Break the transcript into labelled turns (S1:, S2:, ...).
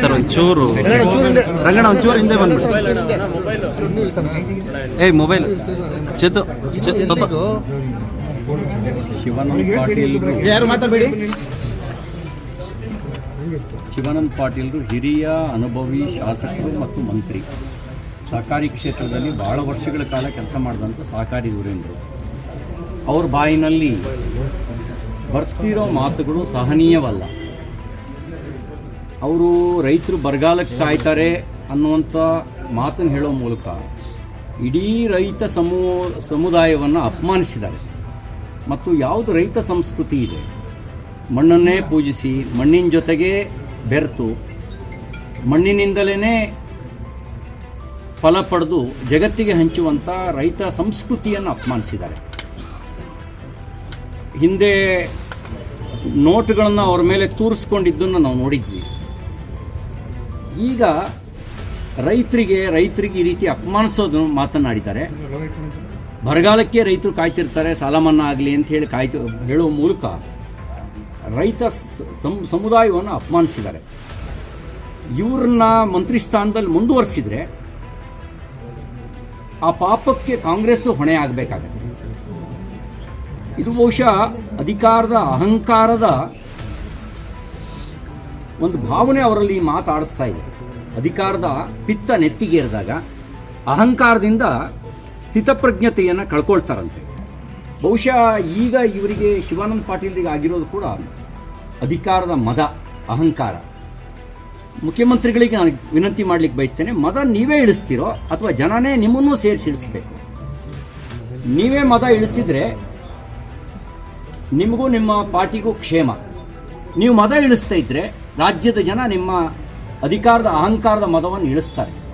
S1: Sir ಒಂಚೂರು ರಂಗಣ ಒಂಚೂರು ಹಿಂದೆ ಬಂದ್ಬಿಡಿ ಏಯ್ ಮೊಬೈಲ್. ಚೇತು ಯಾರು ಮಾತಾಡಬೇಡಿ.
S2: ಶಿವಾನಂದ ಪಾಟೀಲ್ರು ಹಿರಿಯ ಅನುಭವಿ ಶಾಸಕರು ಮತ್ತು ಮಂತ್ರಿ. ಸಹಕಾರಿ ಕ್ಷೇತ್ರದಲ್ಲಿ ಬಹಳ ವರ್ಷಗಳ ಕಾಲ ಕೆಲಸ ಮಾಡಿದಂಥ ಸಹಕಾರಿ ಧುರೇಂದ್ರು ಅವ್ರ ಬಾಯಿನಲ್ಲಿ ಬರ್ತಿರೋ ಮಾತುಗಳು ಸಹನೀಯವಲ್ಲ. ಅವರು ರೈತರು ಬರಗಾಲಕ್ಕೆ ಸಾಯ್ತಾರೆ ಅನ್ನುವಂಥ ಮಾತನ್ನು ಹೇಳೋ ಮೂಲಕ ಇಡೀ ರೈತ ಸಮೂ, ಸಮುದಾಯವನ್ನು ಅಪಮಾನಿಸಿದ್ದಾರೆ. ಮತ್ತು ಯಾವುದು ರೈತ ಸಂಸ್ಕೃತಿ ಇದೆ, ಮಣ್ಣನ್ನೇ ಪೂಜಿಸಿ, ಮಣ್ಣಿನ ಜೊತೆಗೆ ಬೆರೆತು ಮಣ್ಣಿನಿಂದಲೇ ಫಲ ಪಡೆದು ಜಗತ್ತಿಗೆ ಹಂಚುವಂಥ ರೈತ ಸಂಸ್ಕೃತಿಯನ್ನು ಅಪಮಾನಿಸಿದ್ದಾರೆ. ಹಿಂದೆ ನೋಟುಗಳನ್ನು ಅವ್ರ ಮೇಲೆ ತೂರಿಸ್ಕೊಂಡಿದ್ದನ್ನು ನಾವು ನೋಡಿದ್ವಿ. ಈಗ ರೈತರಿಗೆ ರೈತರಿಗೆ ಈ ರೀತಿ ಅಪಮಾನಿಸೋದು ಮಾತನಾಡಿದ್ದಾರೆ. ಬರಗಾಲಕ್ಕೆ ರೈತರು ಕಾಯ್ತಿರ್ತಾರೆ, ಸಾಲ ಮನ್ನಾ ಆಗಲಿ ಅಂತ ಹೇಳಿ ಕಾಯ್ತು, ಹೇಳುವ ಮೂಲಕ ರೈತ ಸಮುದಾಯವನ್ನು ಅಪಮಾನಿಸಿದ್ದಾರೆ. ಇವ್ರನ್ನ ಮಂತ್ರಿ ಸ್ಥಾನದಲ್ಲಿ ಮುಂದುವರಿಸಿದ್ರೆ ಆ ಪಾಪಕ್ಕೆ ಕಾಂಗ್ರೆಸ್ಸು ಹೊಣೆ ಆಗಬೇಕಾಗತ್ತೆ. ಇದು ಬಹುಶಃ ಅಧಿಕಾರದ ಅಹಂಕಾರದ ಒಂದು ಭಾವನೆ ಅವರಲ್ಲಿ ಮಾತಾಡಿಸ್ತಾ ಇದೆ. ಅಧಿಕಾರದ ಪಿತ್ತ ನೆತ್ತಿಗೇರಿದಾಗ ಅಹಂಕಾರದಿಂದ ಸ್ಥಿತಪ್ರಜ್ಞತೆಯನ್ನು ಕಳ್ಕೊಳ್ತಾರಂತೆ. ಬಹುಶಃ ಈಗ ಇವರಿಗೆ ಶಿವಾನಂದ ಪಾಟೀಲ್ರಿಗೆ ಆಗಿರೋದು ಕೂಡ ಅಧಿಕಾರದ ಮದ, ಅಹಂಕಾರ. ಮುಖ್ಯಮಂತ್ರಿಗಳಿಗೆ ನಾನು ವಿನಂತಿ ಮಾಡ್ಲಿಕ್ಕೆ ಬಯಸ್ತೇನೆ, ಮದ ನೀವೇ ಇಳಿಸ್ತೀರೋ ಅಥವಾ ಜನನೇ ನಿಮ್ಮನ್ನೂ ಸೇರಿಸಿ ಇಳಿಸ್ಬೇಕು? ನೀವೇ ಮದ ಇಳಿಸಿದ್ರೆ ನಿಮಗೂ ನಿಮ್ಮ ಪಾರ್ಟಿಗೂ ಕ್ಷೇಮ. ನೀವು ಮದ ಇಳಿಸ್ತಾ ಇದ್ರೆ ರಾಜ್ಯದ ಜನ ನಿಮ್ಮ ಅಧಿಕಾರದ ಅಹಂಕಾರದ ಮದವನ್ನು ಇಳಿಸ್ತಾರೆ.